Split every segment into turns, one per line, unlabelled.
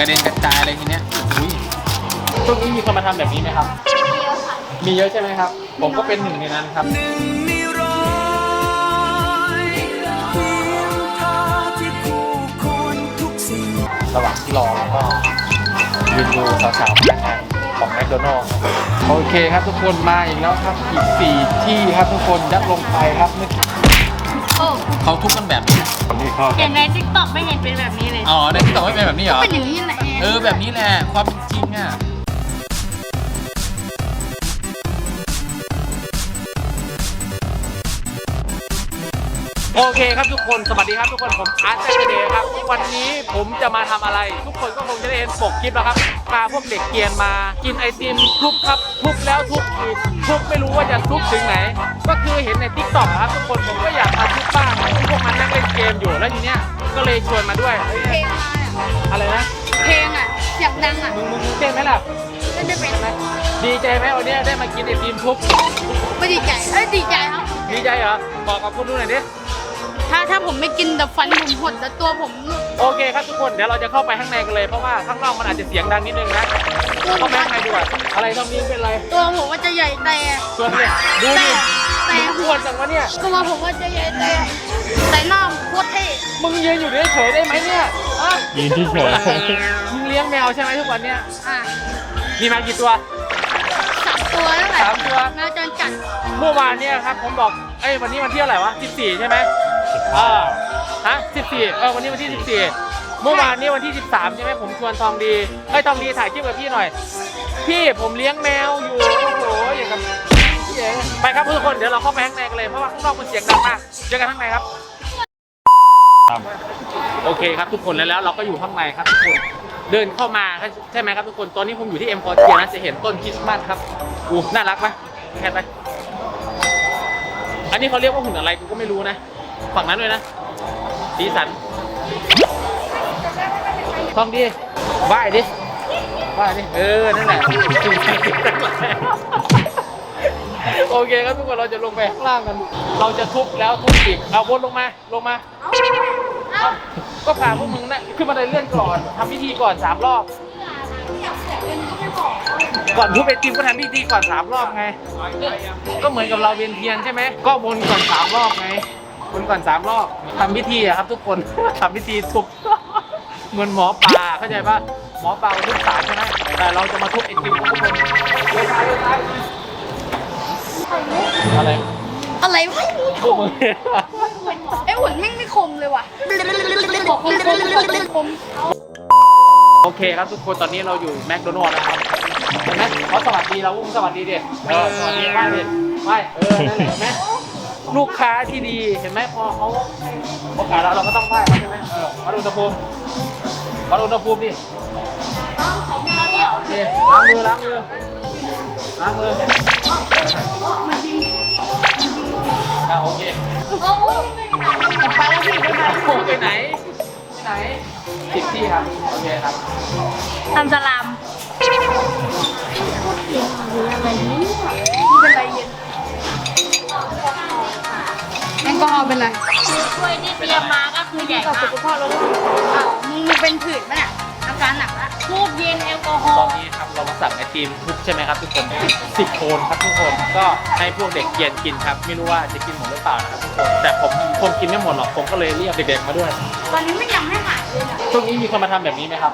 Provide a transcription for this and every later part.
กระเด็นกระจายอะไรทีเนี้ยอุ้ยช่วงนี้มีคนมาทำแบบนี้ไหมครับ มีเยอะใช่ไหมครับ ผมก็เป็นหนึ่งในนั้นครับระหว่างที่รอเราก็ยืนดูสาวๆพนักงานของแมคโดนัลล์โอเคครับทุกคนมาอีกแล้วครับอีกสี่ที่ครับทุกคนยัดลงไปครับเมื่อกี้
โอ้
เขาทุบกันแบบนี้
นี่ข้อ
เห็นในทิกตอกไม่เห็นเป็นแบบนี้เลย
อ๋อในที่ต่อไม่เป็นแบบนี้เหรอ
เป็นอย่างนี้แหละ
เออแบบนี้แหละความเป็นจริงอะ โอเคครับทุกคน สวัสดีครับทุกคนผมอาร์ตเซเดย์ครับ วันนี้ผมจะมาทำอะไร ทุกคนก็คงจะได้เห็นปกคลิปแล้วครับพาพวกเด็กเกรียนมา กินไอติมทุบครับทุบแล้วทุบอีกทุบไม่รู้ว่าจะทุบถึงไหน ก็คือเห็นในทิกตอกครับทุกคนผมก็อยากมาทุบบ้างพวกมันนั่งเล่นเกมอยู่แล้วทีเนี้ยก็เลยชวนมาด้วยเฮ้ย
เพลงมาอะ
อะไรนะ
เพลงอะเสียงดังอะ
มึงมึงมึงเต้นไหมล่ะ
ไม่ได้เป็น
ดีใจไหมวันนี้ได้มากินไอติมทุบ
ไม่ดีใจเอ้ยดีใจครับ
ดีใจเหรอบอกกับคุณดูหน่อยดิ
ถ้าถ้าผมไม่กินแต่ฟันผมหดแล้วตัวผม
โอเคครับทุกคนเดี๋ยวเราจะเข้าไปข้างในกันเลยเพราะว่าข้างนอกมันอาจจะเสียงดังนิดนึงนะเข้าไปข้างในดีกว่าอะไรต้องมีเป็นไร
ตัวผมว่าจะใหญ่แต่
ชวนเลยดู
แต่
ดิ
แต่
ดูอ้วนจังวะเนี่ย
ตัวผมว่าจะใหญ่แต่แต่หน้าโคตรเท่
มึงยืนอยู่เฉยๆได้ไหมเนี่ยอะ
ยืนที่เฉย
มึงเลี้ยงแมวใช่ไหมทุกวันเนี่ย
อะ
มีมากี่ตัว
สามตัวนั่นแหละ
สามตัว
แมวจรจัด
เมื่อวานเนี่ยครับผมบอก เอ้ยวันนี้วันที่เท่าไหร่วะ14 ใช่ไหม อ่าฮะ14เออวันนี้วันที่14เมื่อวานนี้วันที่13ใช่ไหมผมชวนทองดีเอ้ยทองดีถ่ายคลิปกับพี่หน่อย พี่ผมเลี้ยงแมวอยู่โอ้โหอย่างกับเหี้ยไปครับทุกคนเดี๋ยวเราเข้าไปข้างในกันเลยเพราะว่าข้างนอกมันเสียงดังมากเจอกันข้างในครับ โอเคครับทุกคนแล้วแล้วเราก็อยู่ข้างในครับทุกคนเดินเข้ามาใช่ไหมครับทุกคนตอนนี้ผมอยู่ที่เอ็มพอเทียนะจะเห็นต้นคริสต์มาสครับอู้น่ารักไหมแค่ไหมอันนี้เขาเรียกว่าหุ่นอะไรกูก็ไม่รู้นะ ฝั่งนั้นด้วยนะ สีสันท่องดีไหว้ดิไหว้ดิ เออ นั่นแหละโอเคครับทุกคนเราจะลงไปข้างล่างกัน เราจะทุบแล้วทุบอีก เอาวนลงมา ลงมา ก็พาพวกมึงนะขึ้นมาได้เลื่อนก่อนทำพิธีก่อนสามรอบ ก่อนทุบไอติมก็ทำพิธีก่อนสามรอบไง ก็เหมือนกับเราเวียนเทียนใช่ไหม ก็วนก่อนสามรอบไง วนก่อนสามรอบทำพิธีอะครับ ทุกคน ทำพิธีทุบ เหมือนหมอปลาเข้าใจป่ะหมอปลาทุบสารใช่ไหมแต่เราจะมาทุบไอติมทุกคนเดินไปเดินไปอะไร
อะไรวะ
พวกมึง
ไอ้หุ่นแม่งไม่คมเลยว่ะบอกคมคมคมคม
โอเคครับทุกคนตอนนี้เราอยู่แมคโดนัลด์นะครับเห็นไหมเขาสวัสดีเราอุ้มสวัสดีเด็ดเออสวัสดีไหว้เด็ดไหว้เออนั่นแหละเห็นไหม ลูกค้าที่ดีเห็นไหมพอเขาโอกาสเราเราก็ต้องไหว้เขาใช่ไหมเออวัดอุณหภูมิวัดอุณหภูมิดิโอเคล้างมือล้างมือล้างมืออะโอเค
ไปแล้วพี่ไปไป
โอ้ไปไหนไปไหนสิบที่ครับโอเคครับ
ทำสลามอะไรนี่เป็นไรเย็น กอฮอล์เป็นไร
ถ้วยที่เตรียมมาก็คือใหญ่
กับ
มา
สุ
ก
ขภาพเราอ้าวมึงเป็นผื่นปะเนี่ยอาการหนักละ
ทูบเย็นแอลกอฮอ
ตอน
ล์
นี้ครับเรามาสั่งไอติมทุกใช่ไหมครับทุกคนสิบโคนครับทุกคนก็ให้พวกเด็กเกียนกินครับ ไม่รู้ว่าจะกินหมดหรือเปล่านะครับทุกคนแต่ผมคงกินไม่หมดหรอกผมก็เลยเรียกเด็กๆมาด้วย
ตอนนี้ไม่ยังไม่หายเลยอะ
ช่วงนี้มีคนมาทำแบบนี้ไหมครับ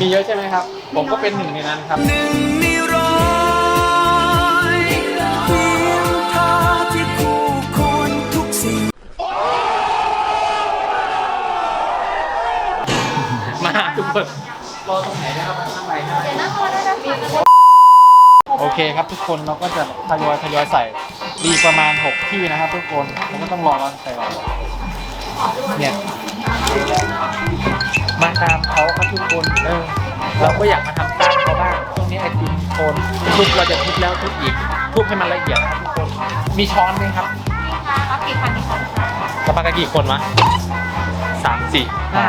มีเยอะใช่ไหมครับ ผมก็เป็นหนึ่งในนั้นครับมาทุ รอตรงไหนนะครับข้างในครับ
เดี๋ยวนะพอได้แล้วค่ะ
โอเคครับทุกคนเราก็จะทยอยทยอยใส่ดีประมาณ 6 ที่นะครับ ทุกคนแล้วก็ต้องรอเราใส่รอเนี่ยมาตามเขาครับทุกคนเออเราก็อยากมาทำตามเขาบ้างช่วงนี้ไอติมโคนทุบเราจะทุบแล้วทุบอีกทุบให้มันละเอียดนะครับทุกคน มีช้อนไหมครับ
ครับกี่พันกี่คน
จะมากันกี่คนวะสามสี่ห้า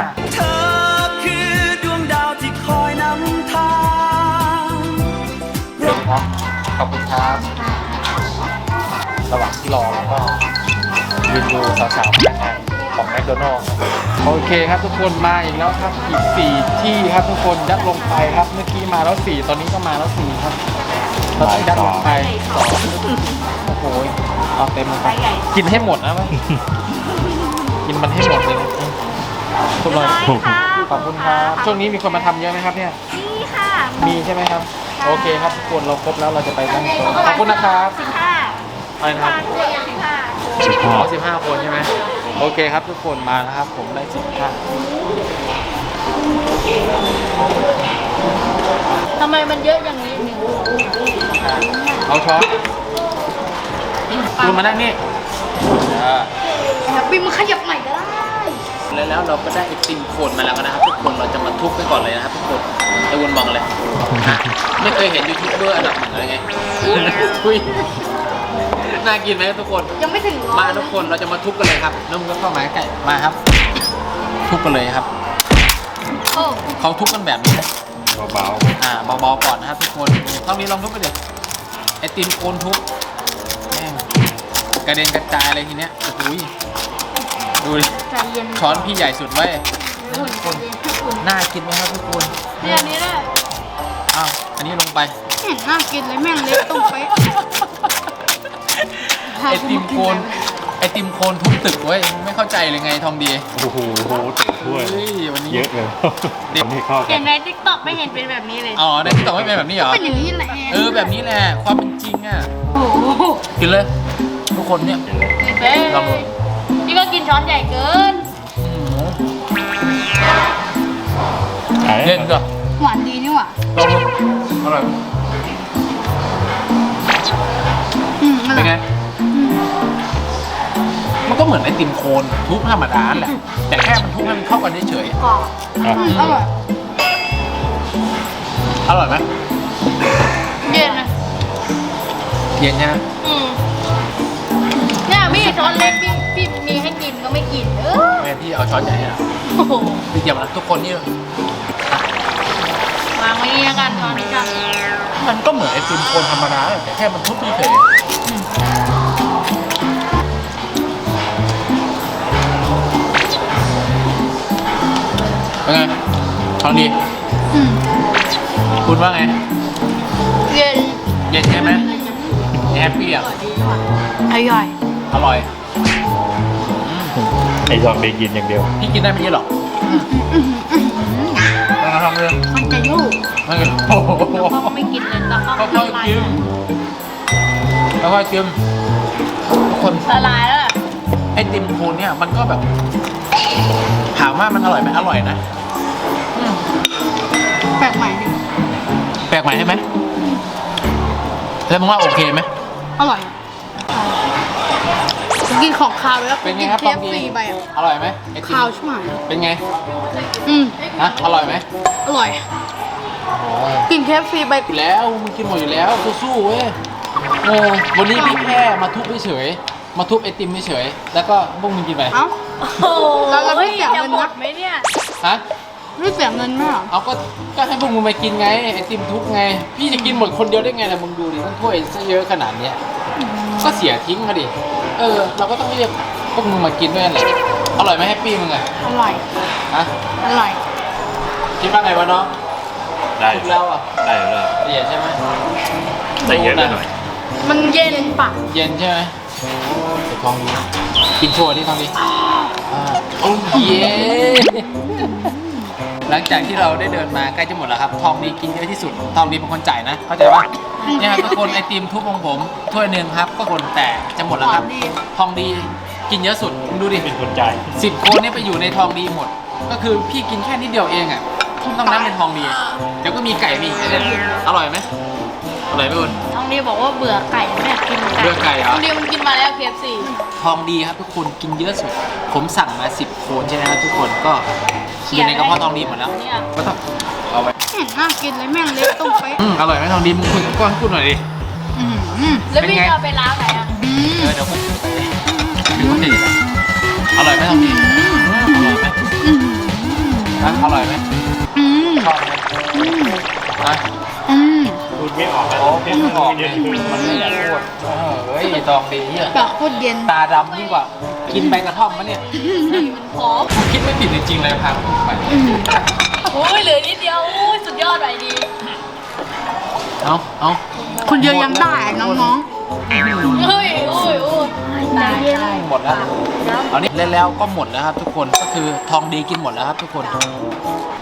เดี๋ยวครับขอบคุณครับระหว่างที่รอเราก็ยืนดูสาวๆพนักงานขของแมคโดนัลล์โอเคครับทุกคนมาอีกแล้วครับอีกสี่ที่ครับทุกคนยัดลงไปครับเมื่อกี้มาแล้วสี่ตอนนี้ก็มาแล้วสี่ครับเราต้องยัดลงไปสองโอ้โหเอาเต็มลงไปกินให้หมดนะมั้ยกินมันให้หมดเลยนะทุกคนขอบคุณครับช่วงนี้มีคนมาทำเยอะไหมครับเนี่ย
นี่ค่ะ
มีใช่ไหมครับ โอเคครับทุกคนเราครบแล้วเราจะไปตั้งโต๊ะขอบคุณนะครับ
สิบห้า
อะไรนะครับ
ตัวอย่างสิบห้า
อ๋อสิบห้าคนใช่ไหมโอเคครับทุกคนมานะครับ ผมได้สิบห้า
ทำไมมันเยอะอย่างนี้เนี่ย
เอาช้อนคุณมานั่งนี่อ่า
แฮปปี้มันขยับใหม่ก็ได้
แล้วแล้วเราก็ได้ไอติมโคนมาแล้วนะครับทุกคนเราจะมาทุบไปก่อนเลยนะครับทุกคน ไอ้วุนบอกเลยอะไม่เคยเห็นยูทูบเบอร์อันดับหนึ่งเลยไงคุยน่ากินไหมทุกคน
ยังไม่ถึงร้อย
มาทุกคนเราจะมาทุบกันเลยครับน้องก็เข้ามาใกล้มาครับ ทุบกันเลยครับ
โอ้
เขาทุบกันแบบนี้นะ
เบา
อ่าเบาๆก่อนนะครับทุกคนต้องนี้ลองทุบไปเดี๋ยวไอติมโคนทุบแม่งกระเด็นกระจายอะไรทีเนี้ยโอ้โหดูดิ
ใจเย็น
ช้อนพี่ใหญ่สุดเว้ย
อุ่นใจเย็ นทุกคน
น่ากินไหมครับทุกคน
เนี่ยอันนี้แหละ
อ้าวอันนี้ลงไป
เห็นน่ากินเลยแม่งเล็กตรงเป๊ะ
ไอติมโคนไอติมโคนทุบตึกเว้ยไม่เข้าใจเลยไงทองดี
ๆโอ้โหเต็มถ้วย
เฮ้ยวันนี้
เยอะเลยทำให้เข้ากั
เห็
น
นในทิกตอกไม่เห็นเป็นแบบนี้เลย
อ๋อในที่ต่อไม่เป็นแบบนี้เหรอ
เป็นอย่างนี้แหละ
เออแบบนี้แหละความเป็นจริงอะ
โอ้โห
กินเลย ทุกคนเนี่ย
เฮ้ย
ลองดู
นี่ก็กินช้อนใหญ่เกิน
เย็นก่อน
หวานดีนี่หว่า
ลองดูอร่อยไหม
อืมอร่
เป็
อนย
ไงมันก็เหมือนไอติมโคนทุบธรรมดาแหละ แต่แค่มันทุบให้มันเข้ากันเฉย
กรอบอืมอร่อย
ๆอร่อยไหม
เย็นนะ
เย็นใช่ไหม
อืมเนี่ยพี่ช้อนเล็กพี่พี่มีให้ กินก็ไม่กินเออ
แม่พี่เอาช้อนใหญ่ให้นะ
โอ้โห
พี่เกี่ยวนะทุกคนนี่
วางไว้นี่แล้วกันช้อนนี้จ้ะ
มันก็เหมือนไอติมโคนธรรมดาแหละแต่แค่มันทุบเฉยๆเป็นไงทองดี
อืม
คุณว่าไง
เย็น
เย็นใช่ไหมแฮปปี้อะ
อร่อย
อร่อย
ไอซองเบกินอย่างเดียว
พี่กินได้ไม่เยอะหรอกลองทำเลย
มันจะยุ่ง
ไม่กินโอ้โห
ก็ไม่กินเลยแล้วก็
ค่อย
ละลาย
ๆกินค่อยๆกินทุกคน
ละลายแล้วอะ
ไอติมโคนเนี่ยมันก็แบบถามว่ามันอร่อยไหมอร่อยนะอืม
แปลกใหม่ดิ
แปลกใหม่ใช่ไหมแล้วมึงว่าโอเคไหม
อร่อย กินของคาวไปแล้ว
เป็นไง
กิน
ครับ
เค
ตอ
ฟ
งดี
ซีไปอะ
อร่อยไหมไอติม
คาวชิบหาย
เป็นไง
อืม
ฮะอร่อยไหม
อร่อยกินเคฟซีไป
อยู่แล้วมึงกินหมดอยู่แล้วสู้ๆเว้ยเออวันนี้พี่แค่มาทุบเฉยๆมาทุบไอติมเฉยๆแล้วก็พวกมึงกินไป
เอ้า
โอ้โห
แล้วเราไม่เสียเงินนะ
จะหมดไหมเนี่ย
ฮะ
ไม่เสียเงินไหมอะ
เอาก็ก็ให้พวกมึงมากินไงไอติมทุบไง พี่จะกินหมดคนเดียวได้ไงล่ะมึงดูดิต้องถ้วยซะเยอะขนาดเนี้ยก็เสียทิ้งมาดิ เออ เราก็ต้องเรียกพวกมึงมากินด้วยแหละอร่อยไหมแฮปปี้มึงอะ
อร่อย
ฮะ
อร่อย
คิดว่าไงวะน้อง
ได้
ทุบแล้วอะ
ได้แล้ว
เสียใช่ไหม
ใส่เยอะไปหน่อย
มันเย็นปาก
เย็นใช่ไหมเดี๋ยวทองดีกินโชว์ที่ทองดีอ่าโอ้ยเย้หลังจากที่เราได้เดินมาใกล้จะหมดแล้วครับ ทองดีกินเยอะที่สุด ทองดีเป็นคนจ่ายนะ เข้าใจปะ เนี่ยครับทุกคนไอติมทุบของผมถ้วยหนึ่งครับ ก็คนแต่จะหมดแล้วครับ ทองดีกินเยอะสุดมึงดูดิ
เป็นคนจ่าย
สิบคนเนี่ยไปอยู่ในทองดีหมด ก็คือพี่กินแค่นิดเดียวเองอะต้องนับเป็นทองดี เดี๋ยวก็มีไก่มีอีกนะเนี่ยอร่อยไหมอร่อยไหมคุณ
น้องดีบอกว่าเบื่อไก่ไม่อยากกินไก่
เบื่อไก่เหรอ
น้องดีมันกินมาแล้ว KFC
ทองดีครับทุกคนกินเยอะสุด ผมสั่งมา10โคนใช่ไหมครับทุกคนก็อยู่ในกระเพาะทองดีหมดแล้ว
เนี่ย
ก็ต้องเอาไป
เห็นน่ากินเลยแม่งเล็กตรงเป๊ะ
อืมอร่อยไหมทองดีมึงคุยกับกล้องพูดหน่อยดิ
อืมอืม
แล้วพี่
เป็นไง
จะเอาไปล้างไหนอะ
อืม
เออเดี๋ยวผมไปดูดิอร่อยไหมทองดีอืมอร่อยไหม
อืม
ฮะอร่อยไหม
อืม
ชอบไหม
อืม
ฮะ
อืม
พูดไม่ออกแล้ว
โอ้
เผ็
พู
ด
ด
มัน
ไม่ออก
เย
เลย
อะ
มันไม่อยากพูดเออเฮ้ยทองดีเหี้ย
ปากโคตรเย็น
ตาดำยิ่งกว่า กินใบกระท่อมมะเนี่ย
หอม
ผมคิดไม่ผิดจริงๆเลยพาผมไป
โอ้ยเหลือนิดเดียวโอ้ยสุดยอดไปดี
เอาเอา
คนเดียวยังได้น้อง
เฮ้ยโอ้ยโอ้ยตายแล้ว
หมดแล้วเอานี้แล้วก็หมดแล้วครับ ทุกคนก็คือทองดีกินหมดแล้วครับ ทุกคน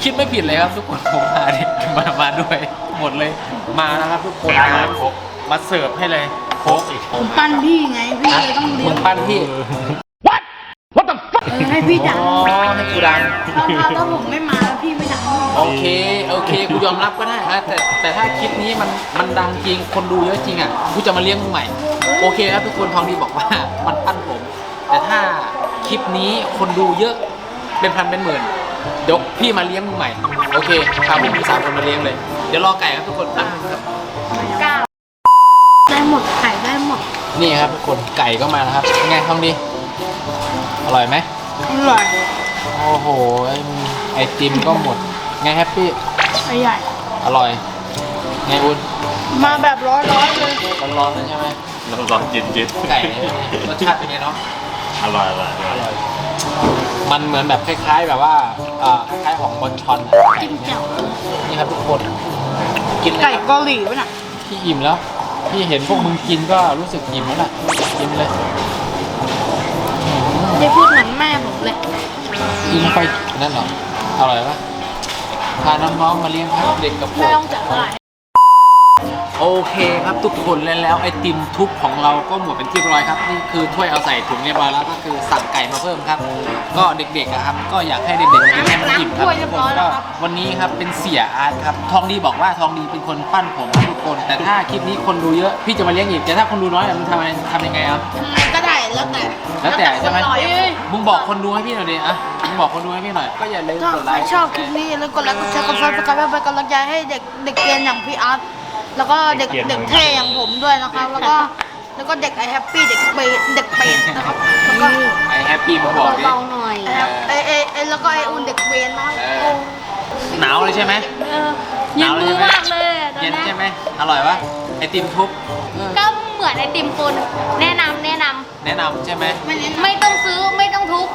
คิดไม่ผิดเลยครับ ทุกคนผมมาดิมามาด้วยหมดเลยมาแล้วครับ ทุกคนมามาเสิร์ฟให้เลยโค้กอีก
ๆผมปั้นพี่ไงพี่เลยต้องเลี้
มึ
ยง
งปั้นพี่
เออ ให้พี่ดัง
อ๋อให้กูดัง
ถ้าถ้าผมไม่มาแล้วพี่ไม่ดัง
โอเค โอเค กูยอมรับก็ได้นะแต่แต่ถ้าคลิปนี้มันมันดังจริง คนดูเยอะจริงอะ กูจะมาเลี้ยงมึงใหม่ โอเคครับทุกคนทองดีบอกว่ามันปั้นผม แต่ถ้าคลิปนี้คนดูเยอะเป็นพันเป็นหมื่นเดี๋ยวพี่มาเลี้ยงมึงใหม่ โอเคพาพวกมึงสามคนมาเลี้ยงเลย เดี๋ยวรอไก่ครับทุกคนแป๊บนึงครับ
ได้หมดไข่ได้หมด
นี่ครับทุกคนไก่ก็มาแล้วครับไงทองดี อร่อยไหม
อร่อย
โอ้โห ไอไอติมก็หมด ไงแฮปปี้
ไอใหญ่
อร่อย ไงอุ่น
มาแบบร้อยๆเลย
ร้อนๆเลยใช่ไหม
น้ำร้อนจิตจิต
ไก่เนี่ยรสชาติเป็นไงเนาะ
อร่อยอร่อยอ
อ
ร่อย
ร่อย มันเหมือนแบบคล้าย ๆ แบบว่าอ่าคล้ายๆของบอนชอนอะไก่
จิ้ม
เนี่
แจ่
ยวนี่ครับทุกคน กินเลย
ไก่
ครับ
เกาหลีป่ะน่ะ
พี่อิ่มแล้ว พี่เห็นพวกมึงกินก็รู้สึกอิ่มแล้วล่ะกินเลย
จะพูดเหมือนแม่ผมเลย
กินไปนั่นเหรออร่อยปะพาน้องๆมาเลี้ยงครับเด็กกับพว
ไม่
ก
ต้องจัดอะไร
โอเคครับทุกคนแล้วแล้วไอติมทุบของเราก็หมดเป็นที่เรียบร้อยครับนี่คือถ้วยเอาใส่ถุงเรียบร้อยแล้วก็คือสั่งไก่มาเพิ่มครับ ก็เด็กๆอะครับ ก็อยากให้เด็กๆกินให้มันอิ่มครับทุกคนก็วันนี้ครับเป็นเสียอาร์ตครับทองดีบอกว่าทองดีเป็นคนปั้นผมครับทุกคน แต่ถ้าคลิปนี้คนดูเยอะพี่จะมาเลี้ยงอีกแต่ถ้าคนดูน้อยอะมึงทำไงทำยังไงครับ
ทำไงก็ได้แล้วแต่
แล้วแต่ใช่ไหม
คนต่อยเอ้ย
มึงบอกคนดูให้พี่หน่อยดิอะมึงบอกคนดูให้พี่หน่อยก็อย่าลืม
ถ้าก
ด
ใค
ไล
ร
ค์
ชอบคลิปนี้แล้วกดไลค์กดแชร์กดซับสไครป์เพื่อเป็นกำลังใจให้เด็กเด็กเกรียนอย่างพี่อาร์ต แล้วก็เด็กเด็กเท่อย่างผมด้วยนะครับ แล้วก็แล้วก็เด็กไอแฮปปี้เด็กเปรตเด็กเปรตนะครับแล้วก็
ไอแฮปปี้มึงบอกดิ
เบาๆหน่อย ไอไอไอแล้วก็ไออุ่นเด็กเวนนะครับ
เออหนาวเลยใช่ไหม
เออเย็นมือมากเลยอะตอน
เย็น
นี้
ใช่ไหมอร่อยปะไอติมทุบเออ
ก็เหมือนไอติมคนแนะนำแนะน
แนะนำใช่ไหม
ไม่เน้นำ
ไม่ต้องซื้อไม่ต้องทุบ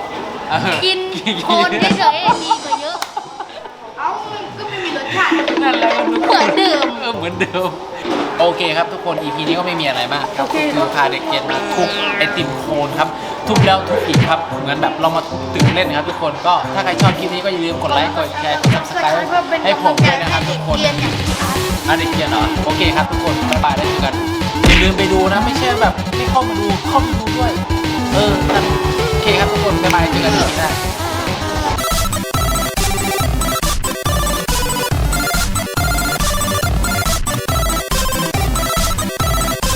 เออ
กินโคนเฉยๆดีกว่าเยอะ
เอ้ามันก็ไม่มีรสชาติ
นั่นแหละมัน
เหมือนเดิม
เออเหมือนเดิม โอเคครับทุกคน EP นี้ก็ไม่มีอะไรมากก็คือพาเด็กเกรียนมาทุบไอติมโคนครับ ทุบแล้วทุบอีกครับเหมือนแบบเรามาทุบตื่นเล่นครับ ทุกคนก็ถ้าใครชอบคลิปนี้ก็อย่าลืมกดไลค์กดแชร์กด subscribe ให้ผมด้วยนะครับทุกคน
เกรียนอย่าง
อันนี้เกียร์เหรอโอเคครับทุกคนบ๊ายบายได้เจอกันอย่าลืมไปดูนะ ไม่ใช่แบบไม่เข้ามาดูเข้ามาดูด้วย เออนั่นโอเคครับทุกคนบ๊ายบายเจอกันที่หน้า